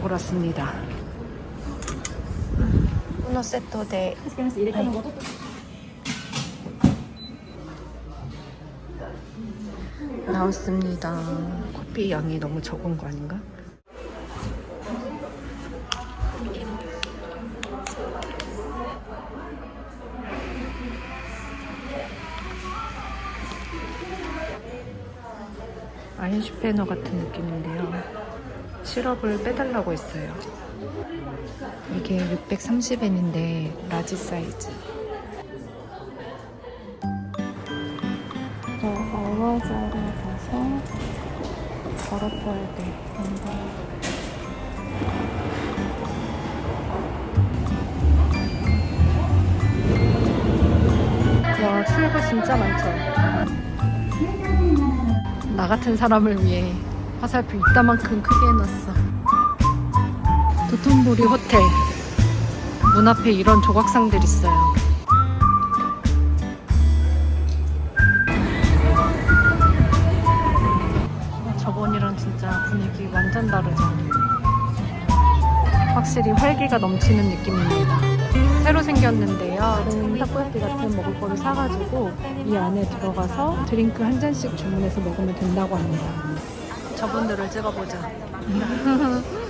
먹으러 왔습니다. 우노 세토 대 나왔습니다. 커피 양이 너무 적은 거 아닌가? 아인슈페너 같은 느낌인데요. 시럽을 빼달라고 했어요. 이게 630엔인데 라지 사이즈. 어워자로 가서 걸어봐야 돼. 와, 출구 진짜 많죠? 나 같은 사람을 위해 화살표 이따만큼 크게 해놨어. 도톤보리 호텔. 문 앞에 이런 조각상들 있어요. 저번이랑 진짜 분위기 완전 다르죠. 확실히 활기가 넘치는 느낌입니다. 새로 생겼는데요. 타코야끼 같은 먹을 거를 사가지고 이 안에 들어가서 드링크 한 잔씩 주문해서 먹으면 된다고 합니다. 저분들을 찍어보자.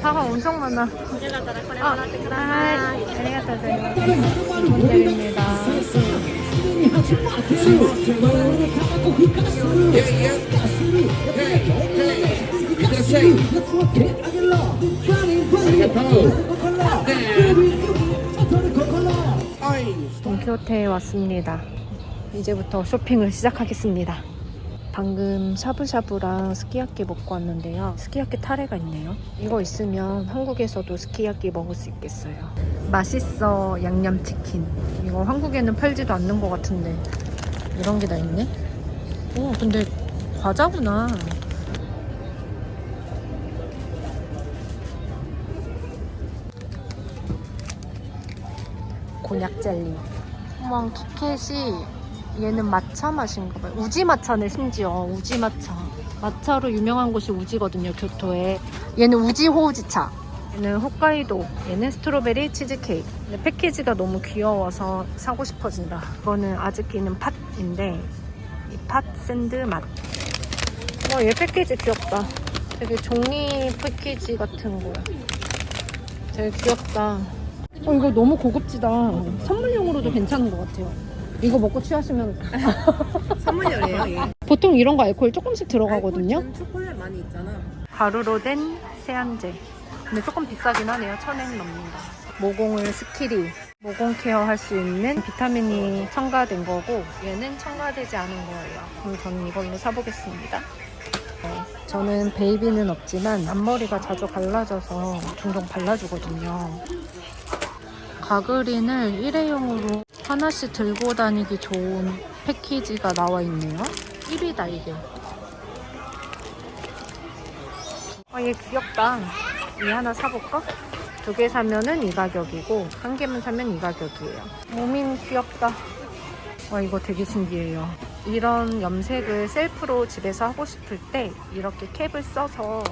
사과 엄청 많아. 아, 하이. 아리가또 고자이마스. 분들입니다. 돈키호테에 왔습니다. 이제부터 쇼핑을 시작하겠습니다. 방금 샤브샤브랑 스키야키 먹고 왔는데요. 스키야키 타레가 있네요. 이거 있으면 한국에서도 스키야키 먹을 수 있겠어요. 맛있어 양념치킨. 이거 한국에는 팔지도 않는 것 같은데 이런 게 다 있네. 오 근데 과자구나. 곤약 젤리. 어머 키캣이 얘는 matcha 맛인가 봐요. 우지 마차네 심지어 우지 마차. 마차로 유명한 곳이 우지거든요 교토에. 얘는 우지 호우지차. 얘는 홋카이도. 얘는 스트로베리 치즈케이크. 패키지가 너무 귀여워서 사고 싶어진다. 이거는 아즈키는 팥인데 이 팥 샌드 맛. 와, 얘 패키지 귀엽다. 되게 종이 패키지 같은 거야. 되게 귀엽다. 어, 이거 너무 고급지다. 선물용으로도 괜찮은 것 같아요. 이거 먹고 취하시면 선물열이에요. 예. 보통 이런 거 알코올 조금씩 들어가거든요. 알코올 준 초콜릿 많이 있잖아. 가루로 된 세안제. 근데 조금 비싸긴 하네요. 천엔 넘는다. 모공을 스키리, 모공 케어 할 수 있는 비타민이 첨가된 거고 얘는 첨가되지 않은 거예요. 그럼 저는 이걸로 사보겠습니다. 네, 저는 베이비는 없지만 앞머리가 자주 갈라져서 종종 발라주거든요. 가그린을 일회용으로 하나씩 들고 다니기 좋은 패키지가 나와 있네요. 1위다 이게. 아, 얘 귀엽다. 이 하나 사볼까? 두 개 사면은 이 가격이고, 한 개만 사면 이 가격이에요. 모민 귀엽다. 와, 이거 되게 신기해요. 이런 염색을 셀프로 집에서 하고 싶을 때, 이렇게 캡을 써서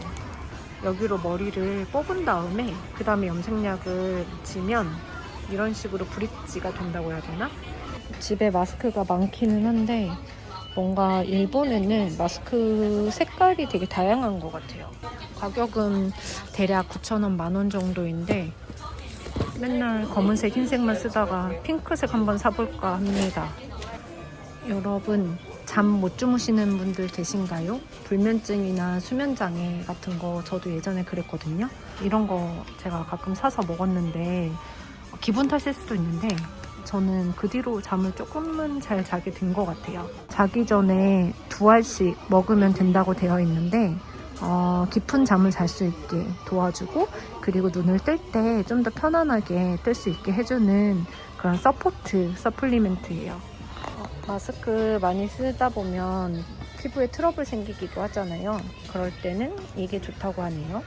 여기로 머리를 뽑은 다음에, 그 다음에 염색약을 묻히면, 이런 식으로 브릿지가 된다고 해야 되나? 집에 마스크가 많기는 한데, 뭔가 일본에는 마스크 색깔이 되게 다양한 것 같아요. 가격은 대략 9,000원, 만 원 정도인데 맨날 검은색, 흰색만 쓰다가 핑크색 한번 사볼까 합니다. 여러분, 잠 못 주무시는 분들 계신가요? 불면증이나 수면장애 같은 거 저도 예전에 그랬거든요. 이런 거 제가 가끔 사서 먹었는데 기분 탓일 수도 있는데 저는 그 뒤로 잠을 조금은 잘 자게 된 것 같아요. 자기 전에 두 알씩 먹으면 된다고 되어 있는데 어, 깊은 잠을 잘 수 있게 도와주고 그리고 눈을 뜰 때 좀 더 편안하게 뜰 수 있게 해주는 그런 서포트 서플리멘트예요. 어, 마스크 많이 쓰다 보면 피부에 트러블 생기기도 하잖아요. 그럴 때는 이게 좋다고 하네요.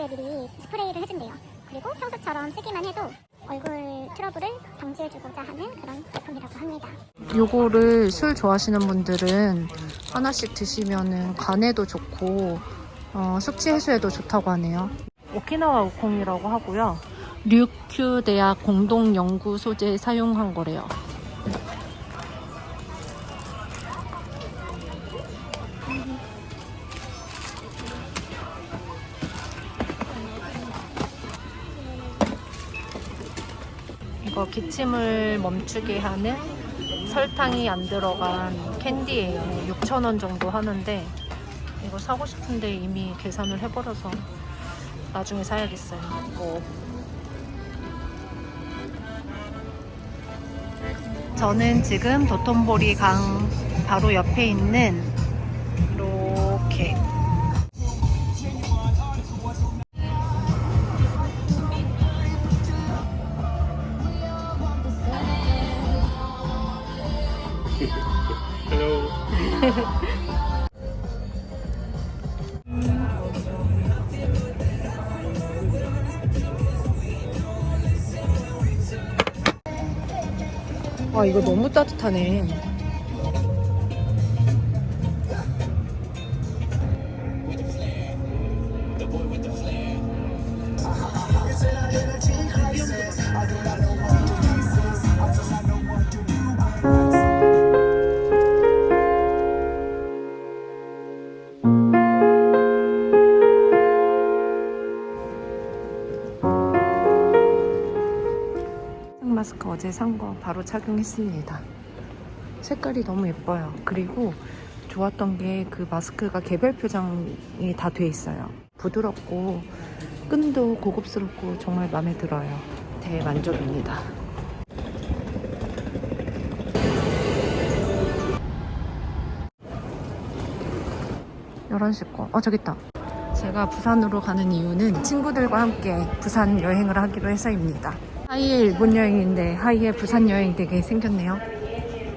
이 있어서 이렇게 마스크에 미리 스프레이를 해준대요. 그리고 평소처럼 쓰기만 해도 얼굴 트러블을 방지해주고자 하는 그런 제품이라고 합니다. 요거를 술 좋아하시는 분들은 하나씩 드시면은 간에도 좋고 어, 숙취 해소에도 좋다고 하네요. 오키나와 우콩이라고 하고요. 류큐 대학 공동 연구 소재에 사용한 거래요. 이거 기침을 멈추게 하는 설탕이 안 들어간 캔디예요. 6,000원 정도 하는데 이거 사고 싶은데 이미 계산을 해버려서 나중에 사야겠어요. 이거. 저는 지금 도톤보리 강 바로 옆에 있는 아 이거 너무 따뜻하네. 어제 산 거 바로 착용했습니다. 색깔이 너무 예뻐요. 그리고 좋았던 게 그 마스크가 개별 표장이 다 돼 있어요. 부드럽고 끈도 고급스럽고 정말 마음에 들어요. 대만족입니다. 열한 시 거. 어, 저기 있다. 제가 부산으로 가는 이유는 친구들과 함께 부산 여행을 하기로 해서입니다. 하이의 일본 여행인데 하이의 부산 여행 되게 생겼네요.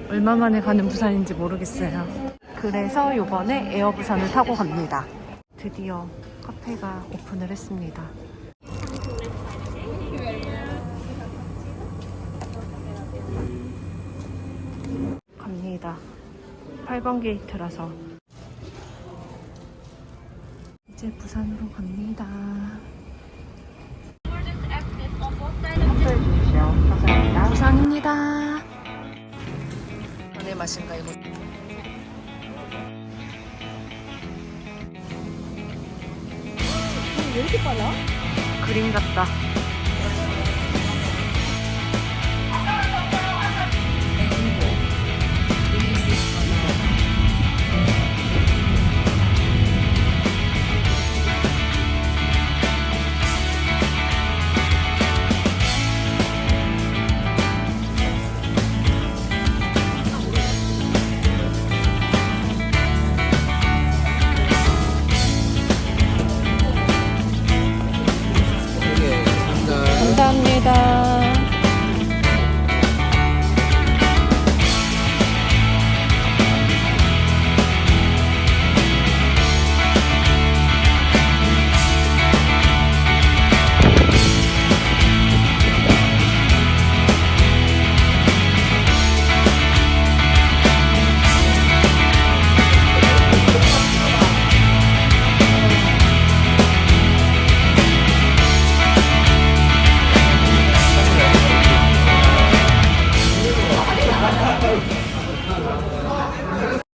얼마 만에 가는 부산인지 모르겠어요. 그래서 요번에 에어 부산을 타고 갑니다. 드디어 카페가 오픈을 했습니다. 갑니다. 8번 게이트라서 이제 부산으로 갑니다. 주십시오. 감사합니다. 부산입니다. 안에 맛인가 이거? 왜 이렇게 빨라? 그림 같다.